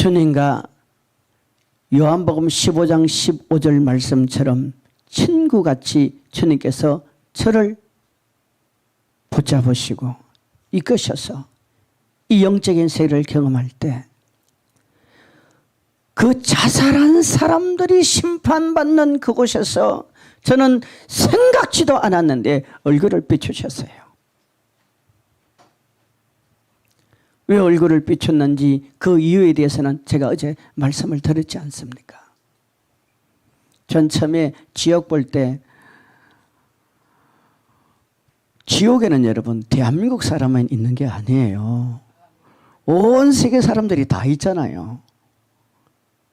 주님과 요한복음 15장 15절 말씀처럼 친구같이 주님께서 저를 붙잡으시고 이끄셔서 이 영적인 세계를 경험할 때 그 자살한 사람들이 심판받는 그곳에서 저는 생각지도 않았는데 얼굴을 비추셨어요. 왜 얼굴을 비췄는지 그 이유에 대해서는 제가 어제 말씀을 드렸지 않습니까? 전 처음에 지옥 볼때 지옥에는 여러분 대한민국 사람만 있는 게 아니에요. 온 세계 사람들이 다 있잖아요.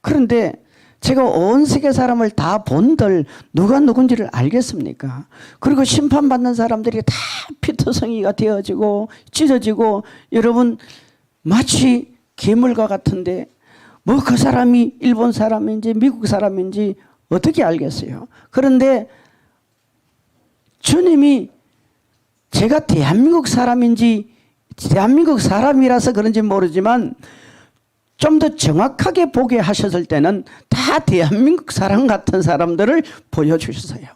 그런데 제가 온 세계 사람을 다 본들 누가 누군지를 알겠습니까? 그리고 심판받는 사람들이 다 피터성이가 되어지고 찢어지고 여러분 마치 괴물과 같은데 뭐 그 사람이 일본 사람인지 미국 사람인지 어떻게 알겠어요? 그런데 주님이 제가 대한민국 사람인지 대한민국 사람이라서 그런지 모르지만 좀 더 정확하게 보게 하셨을 때는 다 대한민국 사람 같은 사람들을 보여주셨어요.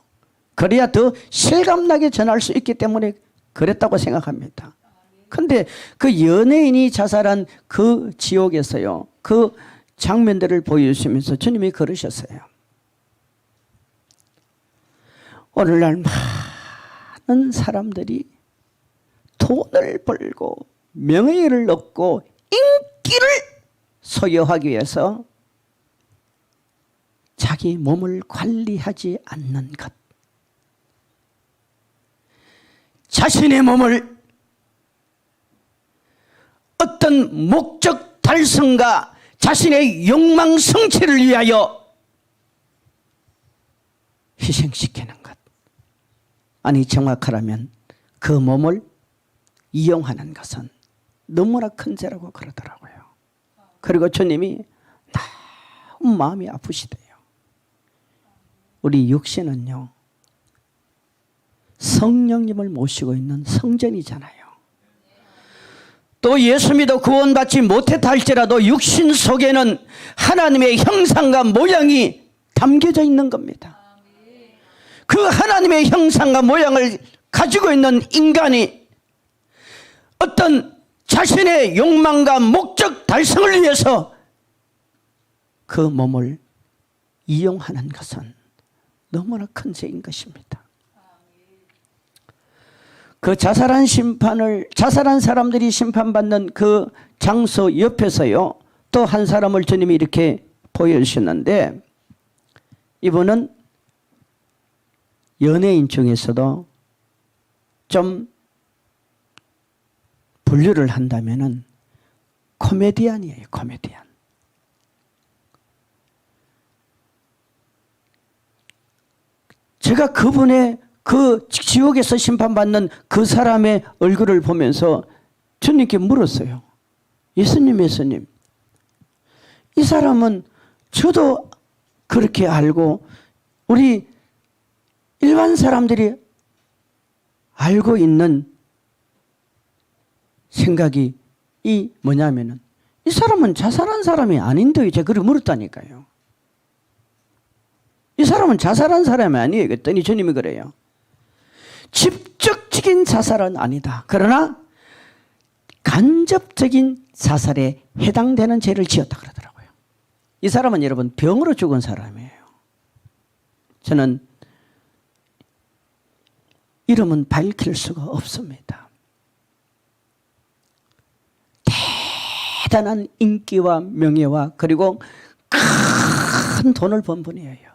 그래야 더 실감나게 전할 수 있기 때문에 그랬다고 생각합니다. 근데 그 연예인이 자살한 그 지옥에서요. 그 장면들을 보여주시면서 주님이 그러셨어요. 오늘날 많은 사람들이 돈을 벌고 명예를 얻고 인기를 소유하기 위해서 자기 몸을 관리하지 않는 것. 자신의 몸을 어떤 목적 달성과 자신의 욕망 성취를 위하여 희생시키는 것. 아니 정확하라면 그 몸을 이용하는 것은 너무나 큰 죄라고 그러더라고요. 그리고 주님이 너무 마음이 아프시대요. 우리 육신은요. 성령님을 모시고 있는 성전이잖아요. 또 예수 믿어 구원받지 못했다 할지라도 육신 속에는 하나님의 형상과 모양이 담겨져 있는 겁니다. 그 하나님의 형상과 모양을 가지고 있는 인간이 어떤 자신의 욕망과 목적 달성을 위해서 그 몸을 이용하는 것은 너무나 큰 죄인 것입니다. 그 자살한 심판을 자살한 사람들이 심판받는 그 장소 옆에서요. 또 한 사람을 주님이 이렇게 보여주셨는데 이분은 연예인 중에서도 좀 분류를 한다면은 코미디언이에요, 코미디언. 제가 그분의 그 지옥에서 심판받는 그 사람의 얼굴을 보면서 주님께 물었어요. 예수님, 예수님. 이 사람은 저도 그렇게 알고 우리 일반 사람들이 알고 있는 생각이 이 뭐냐면은 이 사람은 자살한 사람이 아닌데 제가 그렇게 물었다니까요. 이 사람은 자살한 사람이 아니에요. 그랬더니 주님이 그래요. 직접적인 자살은 아니다. 그러나 간접적인 자살에 해당되는 죄를 지었다 그러더라고요. 이 사람은 여러분 병으로 죽은 사람이에요. 저는 이름은 밝힐 수가 없습니다. 대단한 인기와 명예와 그리고 큰 돈을 번 분이에요.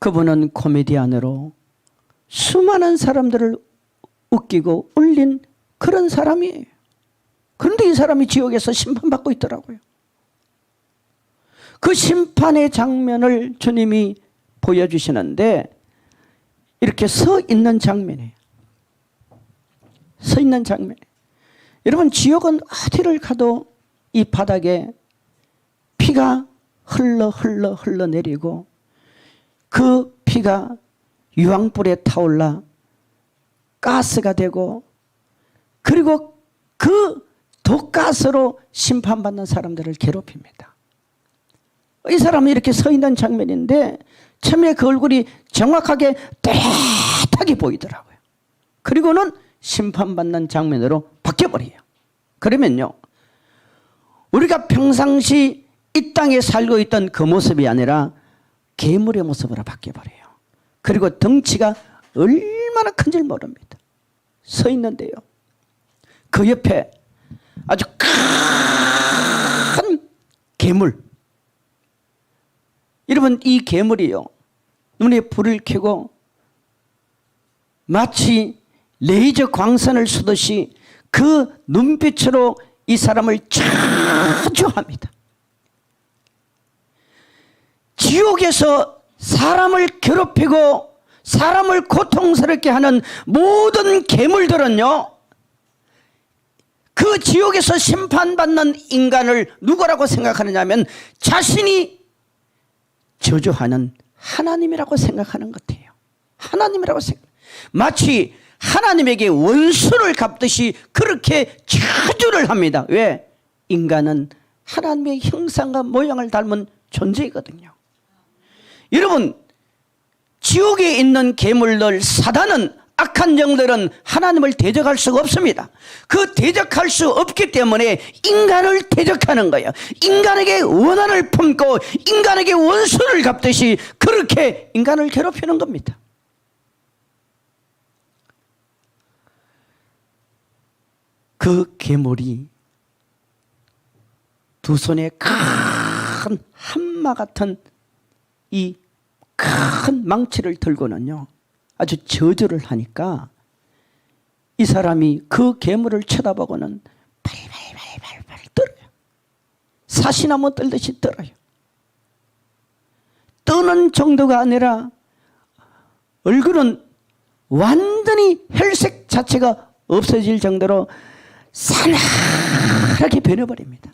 그분은 코미디언으로 수많은 사람들을 웃기고 울린 그런 사람이에요. 그런데 이 사람이 지옥에서 심판받고 있더라고요. 그 심판의 장면을 주님이 보여주시는데 이렇게 서 있는 장면이에요. 서 있는 장면. 여러분 지옥은 어디를 가도 이 바닥에 피가 흘러 흘러 흘러 내리고 그 피가 유황불에 타올라 가스가 되고 그리고 그 독가스로 심판받는 사람들을 괴롭힙니다. 이 사람은 이렇게 서 있는 장면인데 처음에 그 얼굴이 정확하게 뚜렷하게 보이더라고요. 그리고는 심판받는 장면으로 바뀌어버려요. 그러면요. 우리가 평상시 이 땅에 살고 있던 그 모습이 아니라 괴물의 모습으로 바뀌어버려요. 그리고 덩치가 얼마나 큰줄 모릅니다. 서 있는데요. 그 옆에 아주 큰 괴물. 여러분, 이 괴물이요. 눈에 불을 켜고 마치 레이저 광선을 쏘듯이 그 눈빛으로 이 사람을 저주합니다. 지옥에서 사람을 괴롭히고 사람을 고통스럽게 하는 모든 괴물들은요, 그 지옥에서 심판받는 인간을 누구라고 생각하느냐면 자신이 저주하는 하나님이라고 생각하는 것 같아요. 하나님이라고 생각. 마치 하나님에게 원수를 갚듯이 그렇게 저주를 합니다. 왜? 인간은 하나님의 형상과 모양을 닮은 존재이거든요. 여러분, 지옥에 있는 괴물들, 사단은 악한 영들은 하나님을 대적할 수가 없습니다. 그 대적할 수 없기 때문에 인간을 대적하는 거예요. 인간에게 원한을 품고 인간에게 원수를 갚듯이 그렇게 인간을 괴롭히는 겁니다. 그 괴물이 두 손에 큰 한마 같은 이 큰 망치를 들고는요 아주 저주를 하니까 이 사람이 그 괴물을 쳐다보고는 발발발발발 떨어요. 사시나무 떨듯이 떨어요. 떠는 정도가 아니라 얼굴은 완전히 혈색 자체가 없어질 정도로 사나하게 변해버립니다.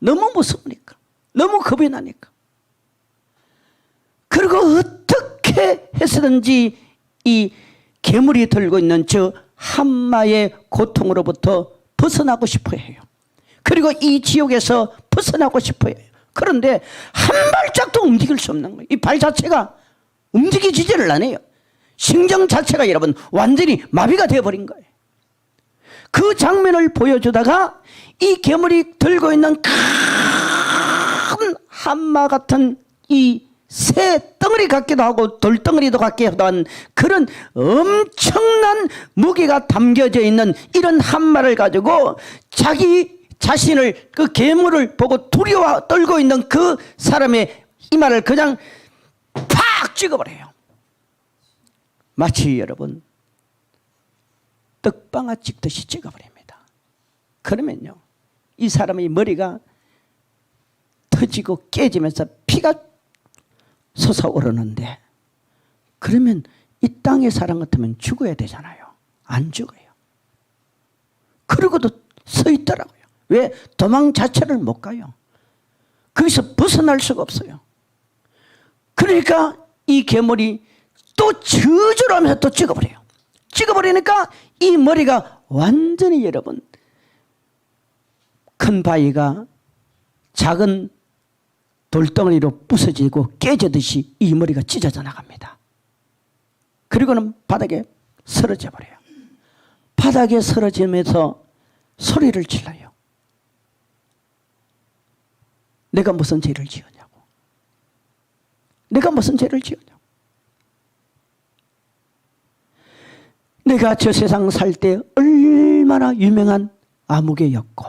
너무 무서우니까. 너무 겁이 나니까. 그리고 어떻게 해서든지 이 괴물이 들고 있는 저 한마의 고통으로부터 벗어나고 싶어 해요. 그리고 이 지옥에서 벗어나고 싶어 해요. 그런데 한 발짝도 움직일 수 없는 거예요. 이 발 자체가 움직이지를 않아요. 신경 자체가 여러분 완전히 마비가 되어버린 거예요. 그 장면을 보여주다가 이 괴물이 들고 있는 큰 한마 같은 이 새 덩어리 같기도 하고 돌덩어리도 같기도 한 그런 엄청난 무게가 담겨져 있는 이런 한마를 가지고 자기 자신을 그 괴물을 보고 두려워 떨고 있는 그 사람의 이마를 그냥 팍 찍어버려요. 마치 여러분 떡방아 찍듯이 찍어버립니다. 그러면요, 이 사람의 머리가 터지고 깨지면서 피가 솟아오르는데, 그러면 이 땅의 사람 같으면 죽어야 되잖아요. 안 죽어요. 그러고도 서 있더라고요. 왜? 도망 자체를 못 가요. 거기서 벗어날 수가 없어요. 그러니까 이 괴물이 또 저주를 하면서 또 찍어버려요. 찍어버리니까 이 머리가 완전히 여러분 큰 바위가 작은 돌덩어리로 부서지고 깨지듯이 이 머리가 찢어져 나갑니다. 그리고는 바닥에 쓰러져 버려요. 바닥에 쓰러지면서 소리를 질러요. 내가 무슨 죄를 지었냐고. 내가 무슨 죄를 지었냐 내가 저 세상 살 때 얼마나 유명한 아무개였고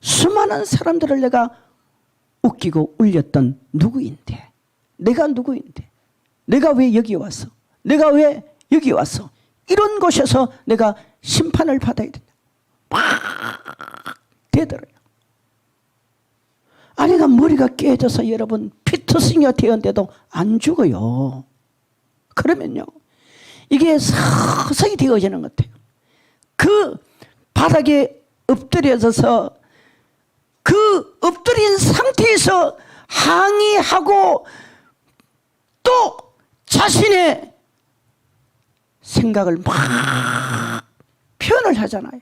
수많은 사람들을 내가 웃기고 울렸던 누구인데? 내가 누구인데? 내가 왜 여기 왔어 내가 왜 여기 왔어 이런 곳에서 내가 심판을 받아야 된다. 막 되더래요. 아내가 머리가 깨져서 여러분 피터스가 되었는데도 안 죽어요. 그러면요 이게 서서히 되어지는 것 같아요. 그 바닥에 엎드려져서 그 엎드린 상태에서 항의하고 또 자신의 생각을 막 표현을 하잖아요.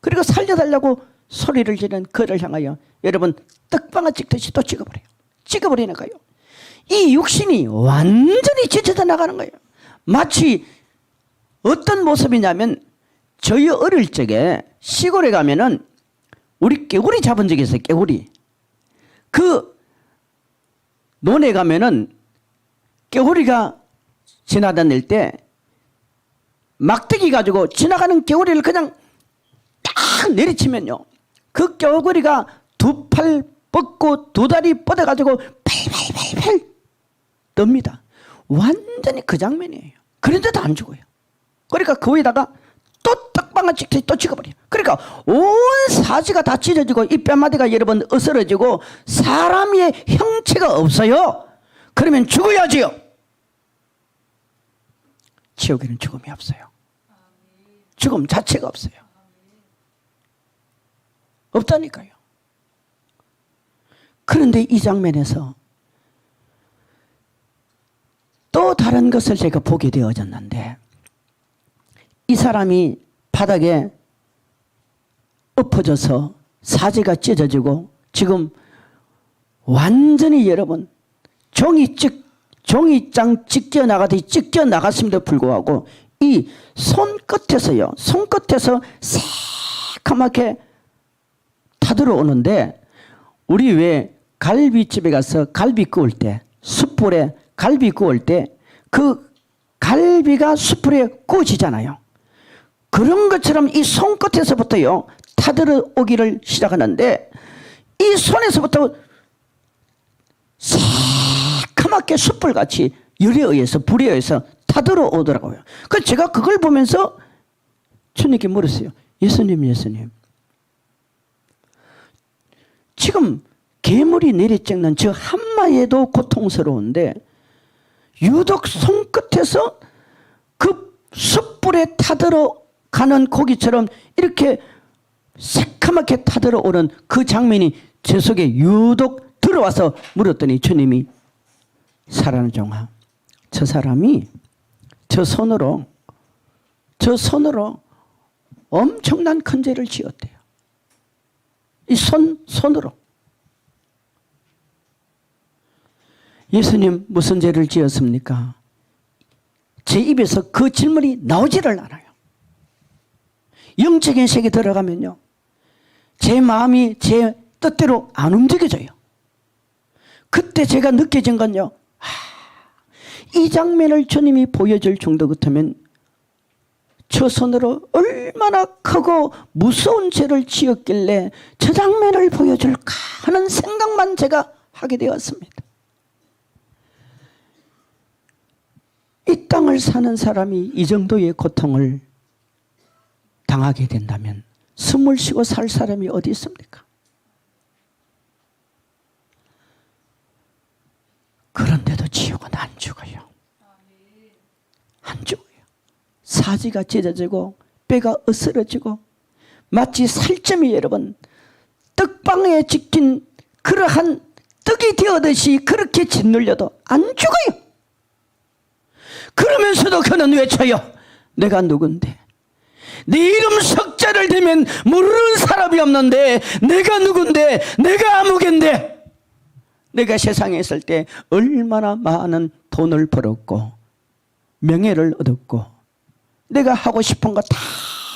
그리고 살려달라고 소리를 지르는 그를 향하여 여러분 떡방아 찍듯이 또 찍어버려요. 찍어버리는 거예요. 이 육신이 완전히 찢어져 나가는 거예요. 마치 어떤 모습이냐면 저희 어릴 적에 시골에 가면은 우리 깨구리 잡은 적이 있어요. 깨구리. 그 논에 가면은 깨구리가 지나다닐 때 막대기 가지고 지나가는 개구리를 그냥 딱 내리치면요. 그 개구리가 두 팔 뻗고 두 다리 뻗어가지고 팔팔팔팔 뜹니다. 완전히 그 장면이에요. 그런데도 안 죽어요. 그러니까 그 위에다가 또 떡방아 찍듯이 또 찍어버려요. 그러니까 온 사지가 다 찢어지고 이 뼈마디가 여러분 으스러지고 사람의 형체가 없어요. 그러면 죽어야지요. 지옥에는 죽음이 없어요. 죽음 자체가 없어요. 없다니까요. 그런데 이 장면에서 또 다른 것을 제가 보게 되어졌는데 이 사람이 바닥에 엎어져서 사지가 찢어지고 지금 완전히 여러분 종이 찢 종이장 찢겨 나가듯이 찢겨 나갔음에도 불구하고 이 손끝에서요 손끝에서 새카맣게 타들어 오는데 우리 왜 갈비집에 가서 갈비 구울 때 숯불에 갈비 구울 때 그 갈비가 숯불에 구워지잖아요. 그런 것처럼 이 손끝에서부터요 타들어 오기를 시작하는데 이 손에서부터 새카맣게 숯불같이 열에 의해서 불에 의해서 타들어 오더라고요. 그 제가 그걸 보면서 주님께 물었어요. 예수님, 예수님. 지금 괴물이 내리찍는 저 한마에도 고통스러운데 유독 손끝에서 그 숯불에 타들어 가는 고기처럼 이렇게 새카맣게 타들어 오는 그 장면이 제 속에 유독 들어와서 물었더니 주님이 사랑하는 종아 저 사람이 저 손으로 저 손으로 엄청난 큰 죄를 지었대요. 이 손, 손으로. 예수님 무슨 죄를 지었습니까? 제 입에서 그 질문이 나오지를 않아요. 영적인 세계 들어가면요. 제 마음이 제 뜻대로 안 움직여져요. 그때 제가 느껴진 건요. 하, 이 장면을 주님이 보여줄 정도 같으면 저 손으로 얼마나 크고 무서운 죄를 지었길래 저 장면을 보여줄까 하는 생각만 제가 하게 되었습니다. 이 땅을 사는 사람이 이 정도의 고통을 당하게 된다면 숨을 쉬고 살 사람이 어디 있습니까? 그런데도 지옥은 안 죽어요. 안 죽어요. 사지가 찢어지고 뼈가 으스러지고 마치 살점이 여러분 떡방에 찍힌 그러한 떡이 되어듯이 그렇게 짓눌려도 안 죽어요. 그러면서도 그는 외쳐요. 내가 누군데? 네 이름 석자를 대면 모르는 사람이 없는데 내가 누군데? 내가 아무겐데? 내가 세상에 있을 때 얼마나 많은 돈을 벌었고 명예를 얻었고 내가 하고 싶은 거 다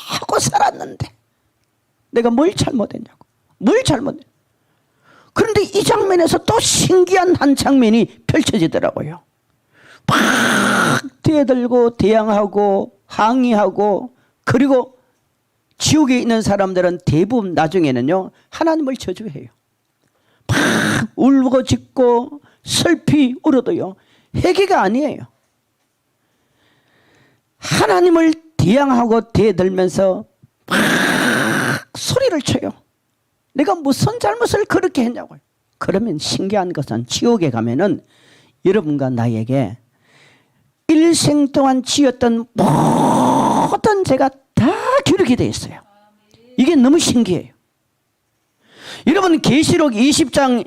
하고 살았는데 내가 뭘 잘못했냐고 뭘 잘못했 그런데 이 장면에서 또 신기한 한 장면이 펼쳐지더라고요 막 뛰어들고 대항하고 항의하고 그리고 지옥에 있는 사람들은 대부분 나중에는요 하나님을 저주해요 막 울고 짖고 슬피 울어도요 회개가 아니에요 하나님을 대항하고 대들면서 막 소리를 쳐요. 내가 무슨 잘못을 그렇게 했냐고요. 그러면 신기한 것은 지옥에 가면은 여러분과 나에게 일생 동안 지었던 모든 죄가 다 기록이 되어 있어요. 이게 너무 신기해요. 여러분 계시록 20장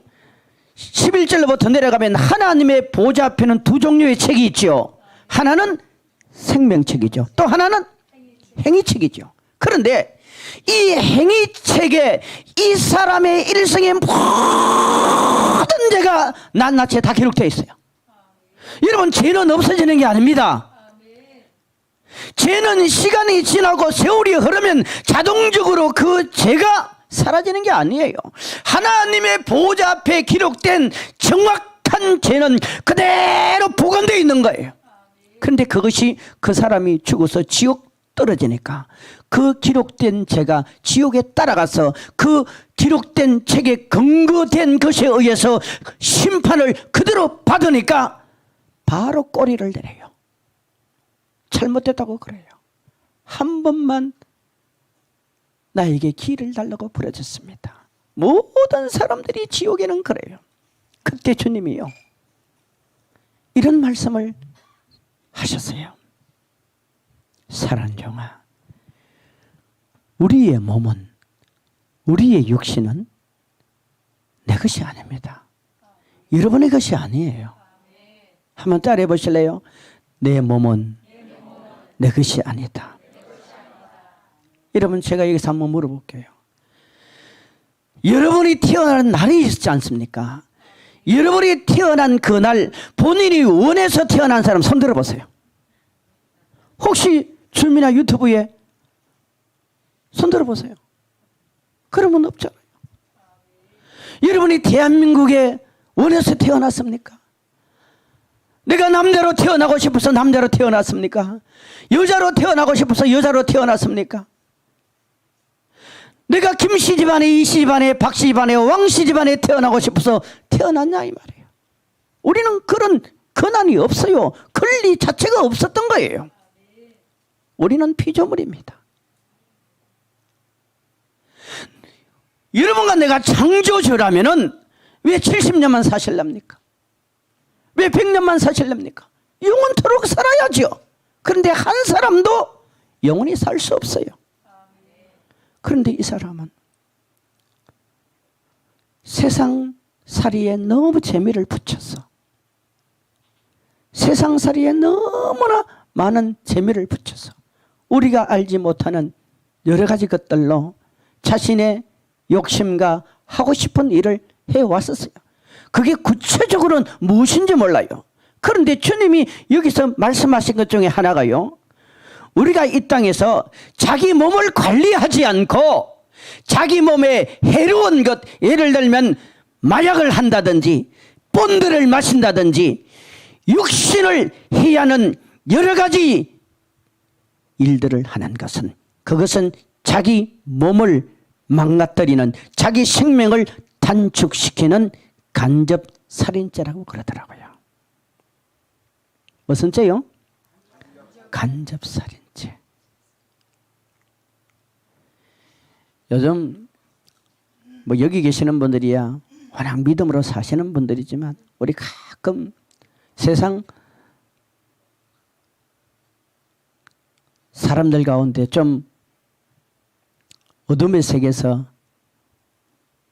11절로부터 내려가면 하나님의 보좌 앞에는 두 종류의 책이 있죠. 하나는 생명책이죠. 또 하나는 행위책이죠. 그런데 이 행위책에 이 사람의 일생의 모든 죄가 낱낱이 다 기록되어 있어요. 여러분 죄는 없어지는 게 아닙니다. 죄는 시간이 지나고 세월이 흐르면 자동적으로 그 죄가 사라지는 게 아니에요. 하나님의 보좌 앞에 기록된 정확한 죄는 그대로 보관되어 있는 거예요. 그런데 그것이 그 사람이 죽어서 지옥 떨어지니까 그 기록된 죄가 지옥에 따라가서 그 기록된 책에 근거된 것에 의해서 심판을 그대로 받으니까 바로 꼬리를 내려요. 잘못됐다고 그래요. 한 번만 나에게 길을 달라고 부르짖습니다. 모든 사람들이 지옥에는 그래요. 그때 주님이요. 이런 말씀을 하셨어요. 사랑 종아, 우리의 몸은, 우리의 육신은 내 것이 아닙니다. 여러분의 것이 아니에요. 한번 따라해 보실래요? 내 몸은 내 것이 아니다. 여러분 제가 여기서 한번 물어볼게요. 여러분이 태어난 날이 있지 않습니까? 여러분이 태어난 그날 본인이 원해서 태어난 사람 손 들어보세요. 혹시 줄미나 유튜브에 손 들어보세요. 그러면 없잖아요. 여러분이 대한민국에 원해서 태어났습니까? 내가 남자로 태어나고 싶어서 남자로 태어났습니까? 여자로 태어나고 싶어서 여자로 태어났습니까? 내가 김씨 집안에 이씨 집안에 박씨 집안에 왕씨 집안에 태어나고 싶어서 태어났냐 이 말이에요. 우리는 그런 권한이 없어요. 권리 자체가 없었던 거예요. 우리는 피조물입니다. 여러분과 내가 창조주라면은 왜 70년만 사실랍니까? 왜 100년만 사실랍니까? 영원토록 살아야죠. 그런데 한 사람도 영원히 살 수 없어요. 그런데 이 사람은 세상 살이에 너무 재미를 붙였어. 세상 살이에 너무나 많은 재미를 붙여서 우리가 알지 못하는 여러 가지 것들로 자신의 욕심과 하고 싶은 일을 해왔었어요. 그게 구체적으로는 무엇인지 몰라요. 그런데 주님이 여기서 말씀하신 것 중에 하나가요. 우리가 이 땅에서 자기 몸을 관리하지 않고 자기 몸에 해로운 것, 예를 들면 마약을 한다든지 본드를 마신다든지 육신을 해하는 여러 가지 일들을 하는 것은 그것은 자기 몸을 망가뜨리는 자기 생명을 단축시키는 간접 살인죄라고 그러더라고요. 무슨 죄요? 간접 살인죄. 요즘 뭐 여기 계시는 분들이야 워낙 믿음으로 사시는 분들이지만 우리 가끔 세상 사람들 가운데 좀 어둠의 세계에서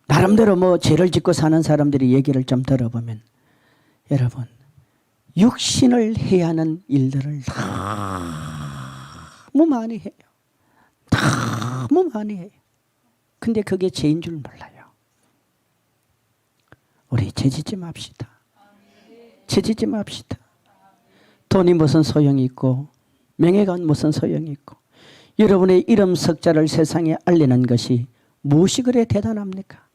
나름대로 뭐 죄를 짓고 사는 사람들이 얘기를 좀 들어보면 여러분 육신을 해야 하는 일들을 너무 많이 해요. 너무 많이 해요. 근데 그게 죄인 줄 몰라요. 우리 죄짓지 맙시다. 죄짓지 맙시다. 돈이 무슨 소용이 있고 명예가 무슨 소용이 있고 여러분의 이름 석자를 세상에 알리는 것이 무엇이 그래 대단합니까?